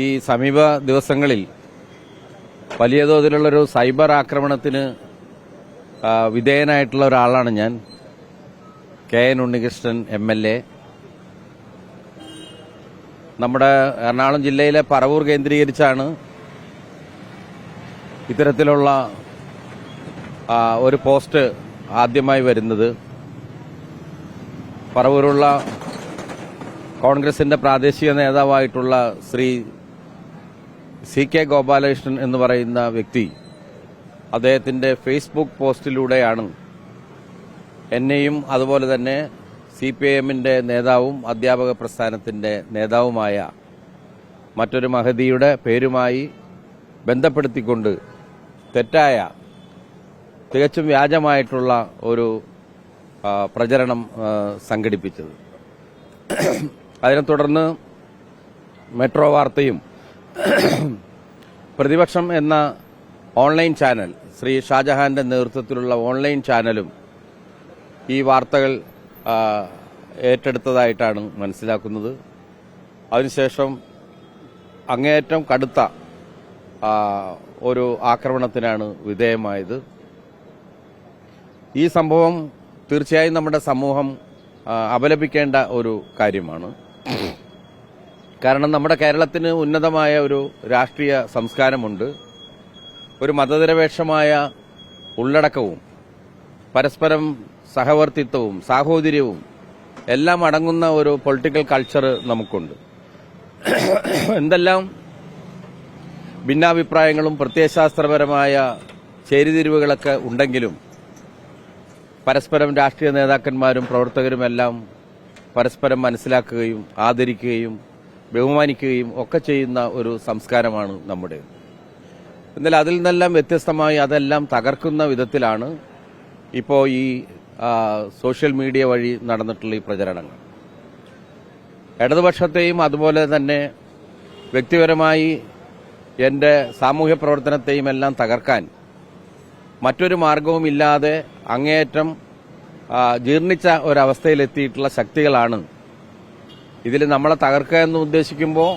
ഈ സമീപ ദിവസങ്ങളിൽ വലിയ തോതിലുള്ളൊരു സൈബർ ആക്രമണത്തിന് വിധേയനായിട്ടുള്ള ഒരാളാണ് ഞാൻ. K N Unnikrishnan M L A. നമ്മുടെ എറണാകുളം ജില്ലയിലെ പറവൂർ കേന്ദ്രീകരിച്ചാണ് ഇത്തരത്തിലുള്ള ഒരു പോസ്റ്റ് ആദ്യമായി വരുന്നത്. പറവൂരുള്ള കോൺഗ്രസിന്റെ പ്രാദേശിക നേതാവായിട്ടുള്ള ശ്രീ സി കെ ഗോപാലകൃഷ്ണൻ എന്ന് പറയുന്ന വ്യക്തി അദ്ദേഹത്തിന്റെ ഫേസ്ബുക്ക് പോസ്റ്റിലൂടെയാണ് എന്നെയും അതുപോലെ തന്നെ സി പി എമ്മിന്റെ നേതാവും അധ്യാപക പ്രസ്ഥാനത്തിന്റെ നേതാവുമായ മറ്റൊരു മഹതിയുടെ പേരുമായി ബന്ധപ്പെടുത്തിക്കൊണ്ട് തെറ്റായ തികച്ചും വ്യാജമായിട്ടുള്ള ഒരു പ്രചരണം സംഘടിപ്പിച്ചത്. അതിനെ തുടർന്ന് മെട്രോ വാർത്തയും പ്രതിപക്ഷം എന്ന ഓൺലൈൻ ചാനൽ ശ്രീ ഷാജഹാന്റെ നേതൃത്വത്തിലുള്ള ഓൺലൈൻ ചാനലും ഈ വാർത്തകൾ ഏറ്റെടുത്തതായിട്ടാണ് മനസ്സിലാക്കുന്നത്. അതിനുശേഷം അങ്ങേയറ്റം കടുത്ത ഒരു ആക്രമണത്തിനാണ് വിധേയമായത്. ഈ സംഭവം തീർച്ചയായും നമ്മുടെ സമൂഹം അപലപിക്കേണ്ട ഒരു കാര്യമാണ്. കാരണം നമ്മുടെ കേരളത്തിന് ഉന്നതമായ ഒരു രാഷ്ട്രീയ സംസ്കാരമുണ്ട്. ഒരു മതനിരപേക്ഷമായ ഉള്ളടക്കവും പരസ്പരം സഹവർത്തിത്വവും സാഹോദര്യവും എല്ലാം അടങ്ങുന്ന ഒരു പൊളിറ്റിക്കൽ കൾച്ചർ നമുക്കുണ്ട്. എന്തെല്ലാം ഭിന്നാഭിപ്രായങ്ങളും പ്രത്യയശാസ്ത്രപരമായ ചേരിതിരിവുകളൊക്കെ ഉണ്ടെങ്കിലും പരസ്പരം രാഷ്ട്രീയ നേതാക്കന്മാരും പ്രവർത്തകരുമെല്ലാം പരസ്പരം മനസ്സിലാക്കുകയും ആദരിക്കുകയും ബഹുമാനിക്കുകയും ഒക്കെ ചെയ്യുന്ന ഒരു സംസ്കാരമാണ് നമ്മുടെ. എന്നാൽ അതിൽ നിന്നെല്ലാം വ്യത്യസ്തമായി അതെല്ലാം തകർക്കുന്ന വിധത്തിലാണ് ഇപ്പോൾ ഈ സോഷ്യൽ മീഡിയ വഴി നടന്നിട്ടുള്ള ഈ പ്രചരണങ്ങൾ. ഇടതുപക്ഷത്തെയും അതുപോലെ തന്നെ വ്യക്തിപരമായി എന്റെ സാമൂഹ്യ പ്രവർത്തനത്തെയും എല്ലാം തകർക്കാൻ മറ്റൊരു മാർഗവും ഇല്ലാതെ അങ്ങേയറ്റം ജീർണിച്ച ഒരവസ്ഥയിലെത്തിയിട്ടുള്ള ശക്തികളാണ് ഇതിൽ നമ്മളെ തകർക്കുക എന്ന് ഉദ്ദേശിക്കുമ്പോൾ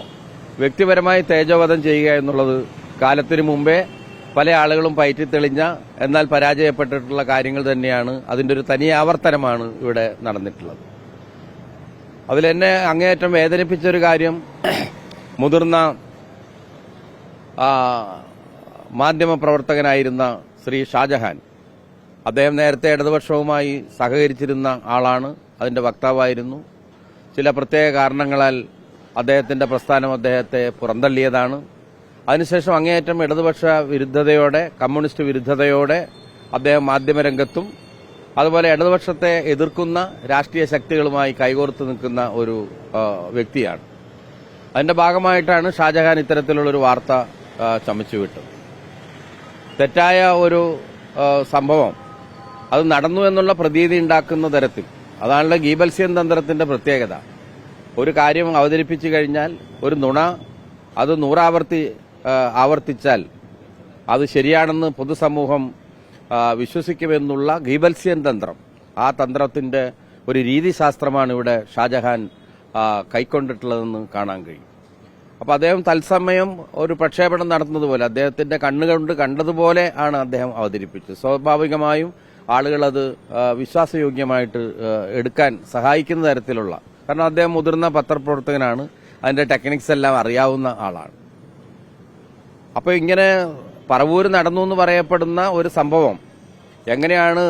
വ്യക്തിപരമായി തേജോവധം ചെയ്യുക എന്നുള്ളത് കാലത്തിനു മുമ്പേ പല ആളുകളും പയറ്റി തെളിഞ്ഞ എന്നാൽ പരാജയപ്പെട്ടിട്ടുള്ള കാര്യങ്ങൾ തന്നെയാണ്. അതിന്റെ ഒരു തനി ആവർത്തനമാണ് ഇവിടെ നടന്നിട്ടുള്ളത്. അതിലെന്നെ അങ്ങേയറ്റം വേദനിപ്പിച്ചൊരു കാര്യം മുതിർന്ന മാധ്യമപ്രവർത്തകനായിരുന്ന ശ്രീ ഷാജഹാൻ. അദ്ദേഹം നേരത്തെ ഇടതുപക്ഷവുമായി സഹകരിച്ചിരുന്ന ആളാണ്. അതിന്റെ വക്താവായിരുന്നു. ചില പ്രത്യേക കാരണങ്ങളാൽ അദ്ദേഹത്തിന്റെ പ്രസ്ഥാനം അദ്ദേഹത്തെ പുറന്തള്ളിയതാണ്. അതിനുശേഷം അങ്ങേയറ്റം ഇടതുപക്ഷ വിരുദ്ധതയോടെ കമ്മ്യൂണിസ്റ്റ് വിരുദ്ധതയോടെ അദ്ദേഹം മാധ്യമരംഗത്തും അതുപോലെ ഇടതുപക്ഷത്തെ എതിർക്കുന്ന രാഷ്ട്രീയ ശക്തികളുമായി കൈകോർത്ത് നിൽക്കുന്ന ഒരു വ്യക്തിയാണ്. അതിന്റെ ഭാഗമായിട്ടാണ് ഷാജഹാൻ ഇത്തരത്തിലുള്ളൊരു വാർത്ത ചമച്ചുവിട്ടത്. തെറ്റായ ഒരു സംഭവം. അത് നടന്നു എന്നുള്ള പ്രതീതി ഉണ്ടാക്കുന്ന തരത്തിൽ അതാണല്ലോ ഗീബൽസ്യൻ തന്ത്രത്തിന്റെ പ്രത്യേകത. ഒരു കാര്യം അവതരിപ്പിച്ചു കഴിഞ്ഞാൽ ഒരു നുണ അത് നൂറാവർത്തി ആവർത്തിച്ചാൽ അത് ശരിയാണെന്ന് പൊതുസമൂഹം വിശ്വസിക്കുമെന്നുള്ള ഗീബൽസ്യൻ തന്ത്രം. ആ തന്ത്രത്തിന്റെ ഒരു രീതിശാസ്ത്രമാണ് ഇവിടെ ഷാജഹാൻ കൈക്കൊണ്ടിട്ടുള്ളതെന്ന് കാണാൻ കഴിയും. അപ്പോൾ അദ്ദേഹം തത്സമയം ഒരു പ്രക്ഷേപണം നടത്തുന്നത് പോലെ അദ്ദേഹത്തിന്റെ കണ്ണുകൊണ്ട് കണ്ടതുപോലെ ആണ് അദ്ദേഹം അവതരിപ്പിച്ചത്. സ്വാഭാവികമായും ആളുകൾ അത് വിശ്വാസയോഗ്യമായിട്ട് എടുക്കാൻ സഹായിക്കുന്ന തരത്തിലുള്ള കാരണം അദ്ദേഹം മുതിർന്ന പത്രപ്രവർത്തകനാണ് അതിന്റെ ടെക്നിക്സ് എല്ലാം അറിയാവുന്ന ആളാണ്. അപ്പോൾ ഇങ്ങനെ പറവൂര് നടന്നു എന്ന് പറയപ്പെടുന്ന ഒരു സംഭവം എങ്ങനെയാണ്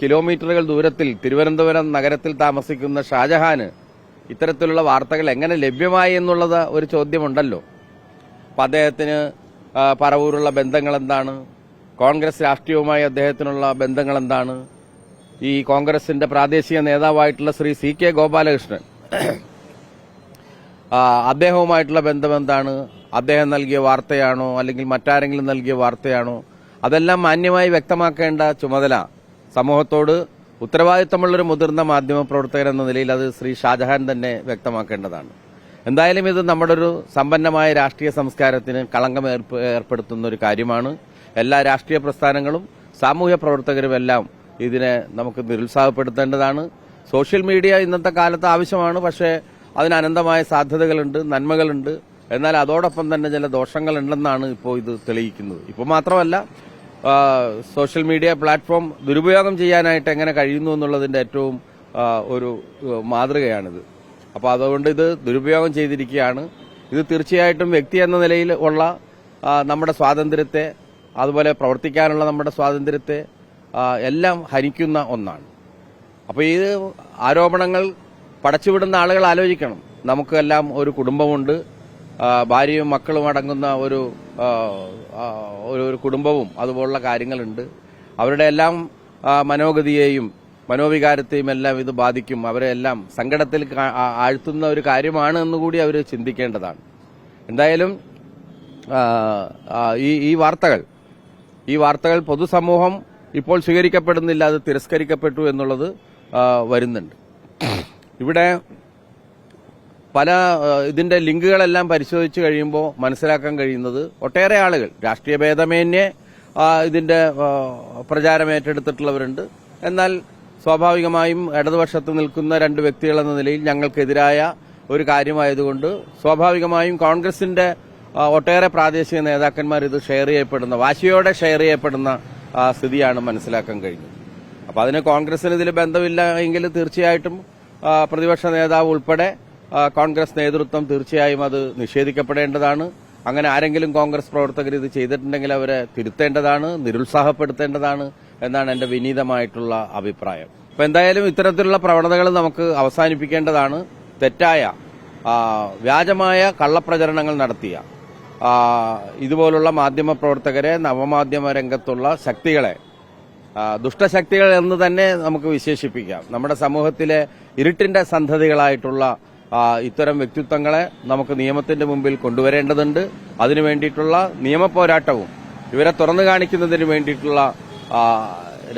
കിലോമീറ്ററുകൾ ദൂരത്തിൽ തിരുവനന്തപുരം നഗരത്തിൽ താമസിക്കുന്ന ഷാജഹാന് ഇത്തരത്തിലുള്ള വാർത്തകൾ എങ്ങനെ ലഭ്യമായി എന്നുള്ളത് ഒരു ചോദ്യമുണ്ടല്ലോ. അപ്പം അദ്ദേഹത്തിന് പറവൂരുള്ള ബന്ധങ്ങൾ എന്താണ്? കോൺഗ്രസ് രാഷ്ട്രീയവുമായി അദ്ദേഹത്തിനുള്ള ബന്ധങ്ങൾ എന്താണ് ഈ കോൺഗ്രസിന്റെ പ്രാദേശിക നേതാവായിട്ടുള്ള ശ്രീ സി കെ ഗോപാലകൃഷ്ണൻ. അദ്ദേഹവുമായിട്ടുള്ള ബന്ധം എന്താണ് അദ്ദേഹം നൽകിയ വാർത്തയാണോ? അല്ലെങ്കിൽ മറ്റാരെങ്കിലും നൽകിയ വാർത്തയാണോ? അതെല്ലാം മാന്യമായി വ്യക്തമാക്കേണ്ട ചുമതല സമൂഹത്തോട് ഉത്തരവാദിത്തമുള്ളൊരു മുതിർന്ന മാധ്യമ പ്രവർത്തകൻ എന്ന നിലയിൽ അത് ശ്രീ ഷാജഹാൻ തന്നെ വ്യക്തമാക്കേണ്ടതാണ്. എന്തായാലും ഇത് നമ്മുടെ ഒരു സമ്പന്നമായ രാഷ്ട്രീയ സംസ്കാരത്തിന് കളങ്കം ഏർപ്പ- ഏർപ്പെടുത്തുന്ന ഒരു കാര്യമാണ്. എല്ലാ രാഷ്ട്രീയ പ്രസ്ഥാനങ്ങളും സാമൂഹ്യ പ്രവർത്തകരുമെല്ലാം ഇതിനെ നമുക്ക് നിരുത്സാഹപ്പെടുത്തേണ്ടതാണ്. സോഷ്യൽ മീഡിയ ഇന്നത്തെ കാലത്ത് ആവശ്യമാണ് പക്ഷേ അതിന് അനന്തമായ സാധ്യതകളുണ്ട് നന്മകളുണ്ട്. എന്നാൽ അതോടൊപ്പം തന്നെ ചില ദോഷങ്ങളുണ്ടെന്നാണ് ഇപ്പോൾ ഇത് തെളിയിക്കുന്നത്. ഇപ്പോൾ മാത്രമല്ല സോഷ്യൽ മീഡിയ പ്ലാറ്റ്ഫോം ദുരുപയോഗം ചെയ്യാനായിട്ട് എങ്ങനെ കഴിയുന്നു എന്നുള്ളതിന്റെ ഏറ്റവും ഒരു മാതൃകയാണിത്. അപ്പോൾ അതുകൊണ്ട് ഇത് ദുരുപയോഗം ചെയ്തിരിക്കുകയാണ്. ഇത് തീർച്ചയായിട്ടും വ്യക്തി എന്ന നിലയിൽ ഉള്ള നമ്മുടെ സ്വാതന്ത്ര്യത്തെ അതുപോലെ പ്രവർത്തിക്കാനുള്ള നമ്മുടെ സ്വാതന്ത്ര്യത്തെ എല്ലാം ഹനിക്കുന്ന ഒന്നാണ്. അപ്പോൾ ഈ ആരോപണങ്ങൾ പടച്ചുവിടുന്ന ആളുകൾ ആലോചിക്കണം. നമുക്കെല്ലാം ഒരു കുടുംബമുണ്ട്. ഭാര്യയും മക്കളും അടങ്ങുന്ന ഒരു ഒരു കുടുംബവും അതുപോലുള്ള കാര്യങ്ങളുണ്ട്. അവരുടെ എല്ലാം മനോഗതിയെയും മനോവികാരത്തെയും എല്ലാം ഇത് ബാധിക്കും. അവരെ എല്ലാം സങ്കടത്തിൽ ആഴ്ത്തുന്ന ഒരു കാര്യമാണ് എന്നുകൂടി അവർ ചിന്തിക്കേണ്ടതാണ്. എന്തായാലും ഈ ഈ വാർത്തകൾ ഈ വാർത്തകൾ പൊതുസമൂഹം ഇപ്പോൾ സ്വീകരിക്കപ്പെടുന്നില്ല അത് തിരസ്കരിക്കപ്പെട്ടു എന്നുള്ളത് വരുന്നുണ്ട്. ഇവിടെ പല ഇതിന്റെ ലിങ്കുകളെല്ലാം പരിശോധിച്ച് കഴിയുമ്പോൾ മനസ്സിലാക്കാൻ കഴിയുന്നത് ഒട്ടേറെ ആളുകൾ രാഷ്ട്രീയ ഭേദമേന്യേ ഇതിന്റെ പ്രചാരം ഏറ്റെടുത്തിട്ടുള്ളവരുണ്ട്. എന്നാൽ സ്വാഭാവികമായും ഇടതുപക്ഷത്ത് നിൽക്കുന്ന രണ്ട് വ്യക്തികളെന്ന നിലയിൽ ഞങ്ങൾക്കെതിരായ ഒരു കാര്യമായതുകൊണ്ട് സ്വാഭാവികമായും കോൺഗ്രസിന്റെ ഒട്ടേറെ പ്രാദേശിക നേതാക്കന്മാർ ഇത് ഷെയർ ചെയ്യപ്പെടുന്ന വാശിയോടെ ഷെയർ ചെയ്യപ്പെടുന്ന സ്ഥിതിയാണ് മനസ്സിലാക്കാൻ കഴിഞ്ഞത്. അപ്പൊ അതിന് കോൺഗ്രസിന് ഇതിൽ ബന്ധമില്ല എങ്കിൽ തീർച്ചയായിട്ടും പ്രതിപക്ഷ നേതാവ് ഉൾപ്പെടെ കോൺഗ്രസ് നേതൃത്വം തീർച്ചയായും അത് നിഷേധിക്കപ്പെടേണ്ടതാണ്. അങ്ങനെ ആരെങ്കിലും കോൺഗ്രസ് പ്രവർത്തകർ ഇത് ചെയ്തിട്ടുണ്ടെങ്കിൽ അവരെ തിരുത്തേണ്ടതാണ് നിരുത്സാഹപ്പെടുത്തേണ്ടതാണ് എന്നാണ് എന്റെ വിനീതമായിട്ടുള്ള അഭിപ്രായം. അപ്പൊ എന്തായാലും ഇത്തരത്തിലുള്ള പ്രവണതകൾ നമുക്ക് അവസാനിപ്പിക്കേണ്ടതാണ്. തെറ്റായ വ്യാജമായ കള്ളപ്രചരണങ്ങൾ നടത്തിയ ഇതുപോലുള്ള മാധ്യമ പ്രവർത്തകരെ നവമാധ്യമ രംഗത്തുള്ള ശക്തികളെ ദുഷ്ടശക്തികൾ എന്ന് തന്നെ നമുക്ക് വിശേഷിപ്പിക്കാം. നമ്മുടെ സമൂഹത്തിലെ ഇരുട്ടിന്റെ സന്ധതികളായിട്ടുള്ള ഇത്തരം വ്യക്തിത്വങ്ങളെ നമുക്ക് നിയമത്തിന്റെ മുമ്പിൽ കൊണ്ടുവരേണ്ടതുണ്ട്. അതിനു വേണ്ടിയിട്ടുള്ള നിയമപോരാട്ടവും ഇവരെ തുറന്നു കാണിക്കുന്നതിന് വേണ്ടിയിട്ടുള്ള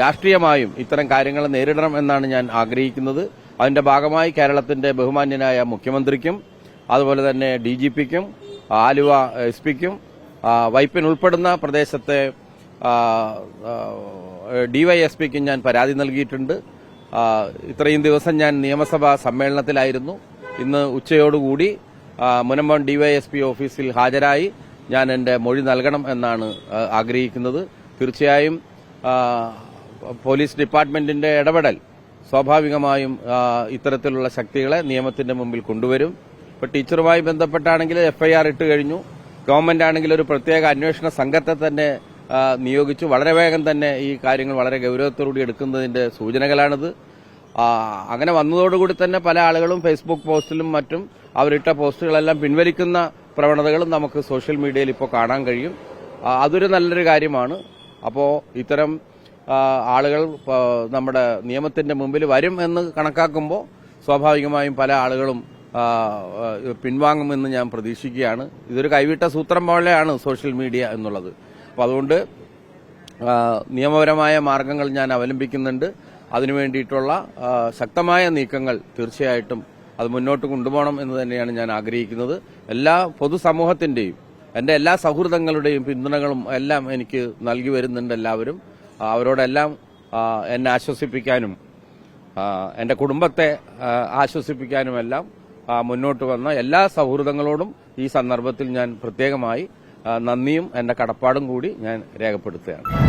രാഷ്ട്രീയമായും ഇത്തരം കാര്യങ്ങൾ നേരിടണം എന്നാണ് ഞാൻ ആഗ്രഹിക്കുന്നത്. അതിന്റെ ഭാഗമായി കേരളത്തിന്റെ ബഹുമാന്യനായ മുഖ്യമന്ത്രിക്കും അതുപോലെ തന്നെ ഡി ജി പിക്കും ആലുവ എസ് പിക്കും വൈപ്പിൻ ഉൾപ്പെടുന്ന പ്രദേശത്തെ ഡിവൈഎസ്പിക്കും ഞാൻ പരാതി നൽകിയിട്ടുണ്ട്. ഇത്രയും ദിവസം ഞാൻ നിയമസഭാ സമ്മേളനത്തിലായിരുന്നു. ഇന്ന് ഉച്ചയോടുകൂടി മുനമ്പം ഡിവൈഎസ്പി ഓഫീസിൽ ഹാജരായി ഞാൻ എന്റെ മൊഴി നൽകണം എന്നാണ് ആഗ്രഹിക്കുന്നത്. തീർച്ചയായും പോലീസ് ഡിപ്പാർട്ട്മെന്റിന്റെ ഇടപെടൽ സ്വാഭാവികമായും ഇത്തരത്തിലുള്ള ശക്തികളെ നിയമത്തിന്റെ മുമ്പിൽ കൊണ്ടുവരും. ഇപ്പൊ ടീച്ചറുമായി ബന്ധപ്പെട്ടാണെങ്കിൽ എഫ്ഐആർ ഇട്ട് കഴിഞ്ഞു. ഗവൺമെന്റ് ആണെങ്കിൽ ഒരു പ്രത്യേക അന്വേഷണ സംഘത്തെ തന്നെ നിയോഗിച്ചു. വളരെ വേഗം തന്നെ ഈ കാര്യങ്ങൾ വളരെ ഗൗരവത്തോടുകൂടി എടുക്കുന്നതിന്റെ സൂചനകളാണിത്. അങ്ങനെ വന്നതോടുകൂടി തന്നെ പല ആളുകളും ഫേസ്ബുക്ക് പോസ്റ്റിലും മറ്റും അവരിട്ട പോസ്റ്റുകളെല്ലാം പിൻവലിക്കുന്ന പ്രവണതകളും നമുക്ക് സോഷ്യൽ മീഡിയയിൽ ഇപ്പോൾ കാണാൻ കഴിയും. അതൊരു നല്ലൊരു കാര്യമാണ്. അപ്പോൾ ഇത്തരം ആളുകൾ നമ്മുടെ നിയമത്തിന്റെ മുമ്പിൽ വരും എന്ന് കണക്കാക്കുമ്പോൾ സ്വാഭാവികമായും പല ആളുകളും പിൻവാങ്ങുമെന്ന് ഞാൻ പ്രതീക്ഷിക്കുകയാണ്. ഇതൊരു കൈവിട്ട സൂത്രം പോലെയാണ് സോഷ്യൽ മീഡിയ എന്നുള്ളത്. അപ്പം അതുകൊണ്ട് നിയമപരമായ മാർഗങ്ങൾ ഞാൻ അവലംബിക്കുന്നുണ്ട്. അതിനു വേണ്ടിയിട്ടുള്ള ശക്തമായ നീക്കങ്ങൾ തീർച്ചയായിട്ടും അത് മുന്നോട്ട് കൊണ്ടുപോകണം എന്ന് തന്നെയാണ് ഞാൻ ആഗ്രഹിക്കുന്നത്. എല്ലാ പൊതുസമൂഹത്തിന്റെയും എന്റെ എല്ലാ സൗഹൃദങ്ങളുടെയും പിന്തുണകളും എല്ലാം എനിക്ക് നൽകി വരുന്നുണ്ട് എല്ലാവരും. അവരോടെല്ലാം എന്നെ ആശ്വസിപ്പിക്കാനും എന്റെ കുടുംബത്തെ ആശ്വസിപ്പിക്കാനുമെല്ലാം മുന്നോട്ട് വന്ന എല്ലാ സൗഹൃദങ്ങളോടും ഈ സന്ദർഭത്തിൽ ഞാൻ പ്രത്യേകമായി നന്ദിയും എന്റെ കടപ്പാടും കൂടി ഞാൻ രേഖപ്പെടുത്തുകയാണ്.